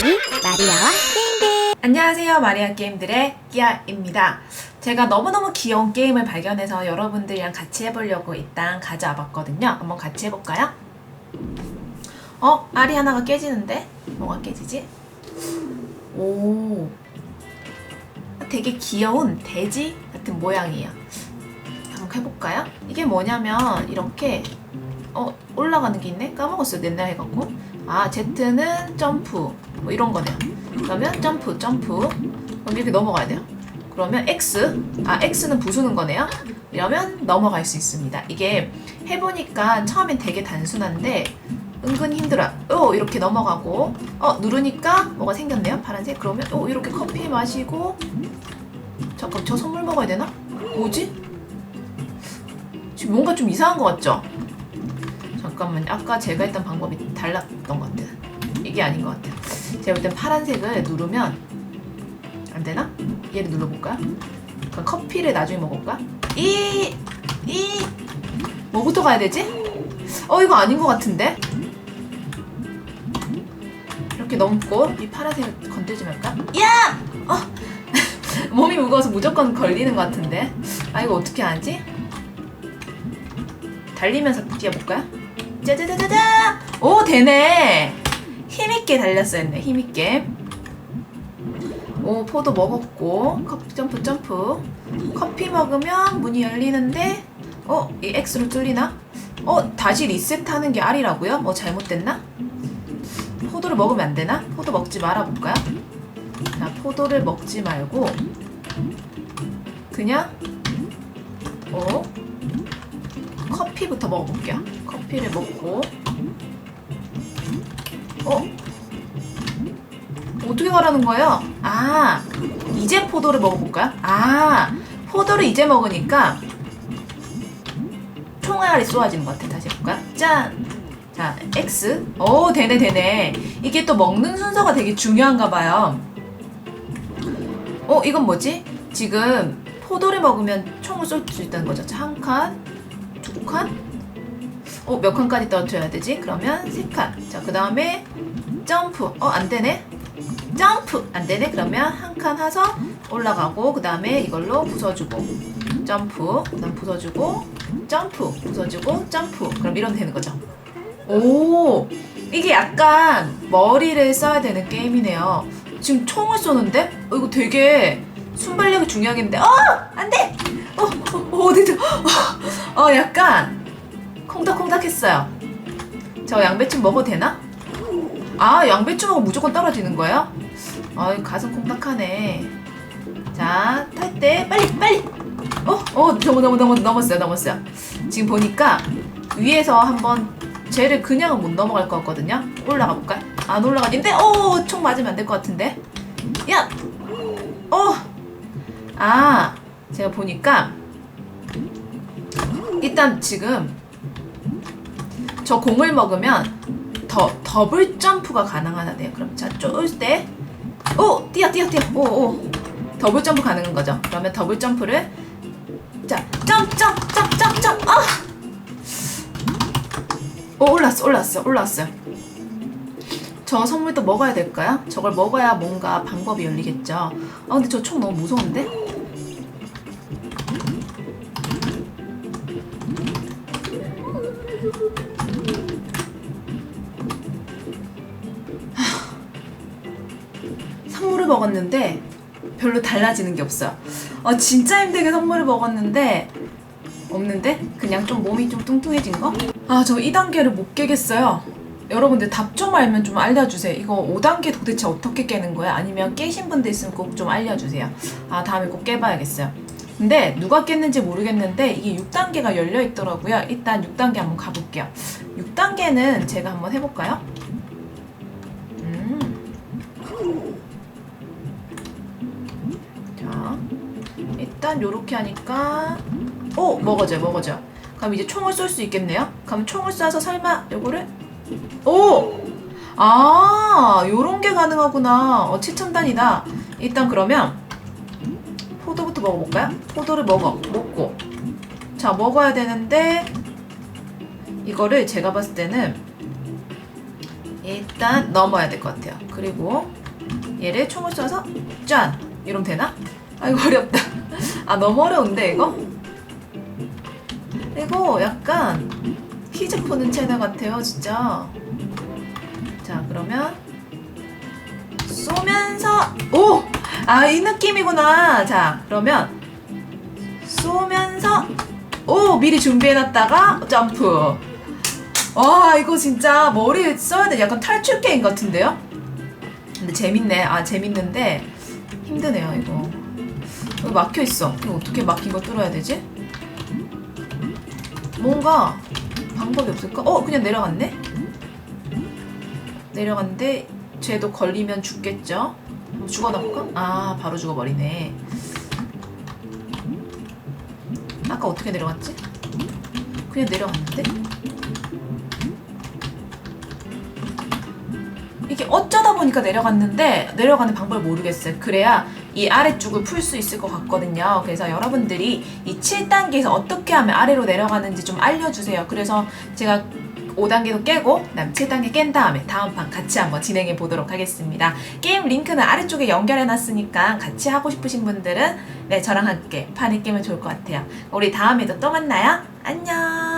데일리 마리아와 게임들 안녕하세요. 마리아 게임들의 끼아입니다. 제가 너무너무 귀여운 게임을 발견해서 여러분들이랑 같이 해보려고 일단 가져와 봤거든요. 한번 같이 해볼까요? 어? 알이 하나가 깨지는데? 뭐가 깨지지? 오. 되게 귀여운 돼지 같은 모양이에요. 한번 해볼까요? 이게 뭐냐면 이렇게 어 올라가는 게 있네? 까먹었어요. 옛날 해갖고. 아 Z는 점프 뭐 이런 거네요. 그러면 점프 점프 그럼 이렇게 넘어가야 돼요. 그러면 X 아 X는 부수는 거네요. 이러면 넘어갈 수 있습니다. 이게 해보니까 처음엔 되게 단순한데 은근 힘들어요. 오 이렇게 넘어가고 어 누르니까 뭐가 생겼네요. 파란색 그러면 오 이렇게 커피 마시고 잠깐 저 선물 먹어야 되나? 뭐지? 지금 뭔가 좀 이상한 것 같죠? 잠깐만요. 아까 제가 했던 방법이 달랐던 것 같아요. 이게 아닌 것 같아요. 제가 볼 땐 파란색을 누르면 안 되나? 얘를 눌러볼까요? 그럼 커피를 나중에 먹어볼까? 이, 이, 뭐부터 가야 되지? 어, 이거 아닌 것 같은데? 이렇게 넘고 이 파란색을 건들지 말까? 야! 어! 몸이 무거워서 무조건 걸리는 것 같은데? 아, 이거 어떻게 하지? 달리면서 뛰어볼까요? 짜자자자자! 오, 되네! 힘있게 달렸어야 했네, 힘있게. 오, 포도 먹었고, 커피 점프 점프. 커피 먹으면 문이 열리는데, 어, 이 X로 뚫리나? 어, 다시 리셋하는 게 R이라고요? 뭐 잘못됐나? 포도를 먹으면 안 되나? 포도 먹지 말아볼까요? 자, 포도를 먹지 말고, 그냥, 어, 커피부터 먹어볼게요. 커피를 먹고, 어? 어떻게 가라는 거예요? 아, 이제 포도를 먹어볼까요? 아, 포도를 이제 먹으니까 총알이 쏘아지는 것 같아. 다시 해볼까요? 짠! 자, X. 오, 되네, 되네. 이게 또 먹는 순서가 되게 중요한가 봐요. 어, 이건 뭐지? 지금 포도를 먹으면 총을 쏠 수 있다는 거죠. 자, 한 칸, 두 칸? 어, 몇 칸까지 떨어뜨려야 되지? 그러면 세 칸. 자, 그 다음에 점프. 어, 안 되네? 점프! 안 되네? 그러면 한 칸 하서 올라가고, 그 다음에 이걸로 부숴주고, 점프. 그 다음 부숴주고, 점프. 부숴주고, 점프. 그럼 이러면 되는 거죠. 오! 이게 약간 머리를 써야 되는 게임이네요. 지금 총을 쏘는데? 어, 이거 되게 순발력이 중요하겠는데? 어! 안 돼! 어, 어, 어디서? 어, 어, 약간 콩닥콩닥 했어요. 저 양배추 먹어도 되나? 아, 양배추 먹으면 무조건 떨어지는 거예요? 아이, 가슴 콩닥하네. 자, 탈 때 빨리, 빨리! 어, 어, 너무, 너무, 너무, 넘었어요, 넘었어요. 지금 보니까 위에서 한번 쟤를 그냥은 못 넘어갈 것 같거든요? 올라가 볼까요? 안 올라가는데, 오, 총 맞으면 안 될 것 같은데? 야! 어! 아, 제가 보니까 일단 지금 저 공을 먹으면 더 더블 점프가 가능하다네요. 그럼 자, 쫄 때, 오, 뛰어, 뛰어, 뛰어, 오, 오, 더블 점프 가능한 거죠. 그러면 더블 점프를 자, 점, 점, 점, 점, 점, 아, 오, 올랐어, 올랐어, 올랐어요. 저 선물도 먹어야 될까요? 저걸 먹어야 뭔가 방법이 열리겠죠. 아, 근데 저 총 너무 무서운데? 선물을 먹었는데 별로 달라지는 게 없어요. 아, 진짜 힘들게 선물을 먹었는데 없는데? 그냥 좀 몸이 좀 뚱뚱해진 거? 아, 저 2단계를 못 깨겠어요. 여러분들 답 좀 알면 좀 알려주세요. 이거 5단계 도대체 어떻게 깨는 거야? 아니면 깨신 분들 있으면 꼭 좀 알려주세요. 아, 다음에 꼭 깨봐야겠어요. 근데 누가 깼는지 모르겠는데 이게 6단계가 열려 있더라고요. 일단 6단계 한번 가볼게요. 6단계는 제가 한번 해볼까요? 일단 요렇게 하니까 오! 먹어져요, 먹어져요. 그럼 이제 총을 쏠 수 있겠네요? 그럼 총을 쏴서 설마 요거를 오! 아, 요런 게 가능하구나. 어, 최첨단이다. 일단 그러면 포도부터 먹어볼까요? 포도를 먹어. 먹고. 자, 먹어야 되는데 이거를 제가 봤을 때는 일단 넘어야 될 것 같아요. 그리고 얘를 총을 쏴서 짠! 이러면 되나? 아 이거 어렵다. 아 너무 어려운데 이거? 이거 약간 퀴즈 푸는 채널 같아요 진짜. 자 그러면 쏘면서 오! 아 이 느낌이구나. 자 그러면 쏘면서 오 미리 준비해놨다가 점프. 와 이거 진짜 머리 써야 돼. 약간 탈출 게임 같은데요? 근데 재밌네. 아 재밌는데 힘드네요 이거. 여기 막혀 있어. 이거 어떻게 막힌 거 뚫어야 되지? 뭔가 방법이 없을까? 어 그냥 내려갔네. 내려갔는데 쟤도 걸리면 죽겠죠? 죽어나 볼까? 아 바로 죽어버리네. 아까 어떻게 내려갔지? 그냥 내려갔는데? 이게 어쩌다 보니까 내려갔는데 내려가는 방법을 모르겠어요. 그래야 이 아래쪽을 풀 수 있을 것 같거든요. 그래서 여러분들이 이 7단계에서 어떻게 하면 아래로 내려가는지 좀 알려주세요. 그래서 제가 5단계도 깨고 그다음 7단계 깬 다음에 다음 판 같이 한번 진행해 보도록 하겠습니다. 게임 링크는 아래쪽에 연결해 놨으니까 같이 하고 싶으신 분들은 네 저랑 함께 판을 깨면 좋을 것 같아요. 우리 다음에도 또 만나요. 안녕.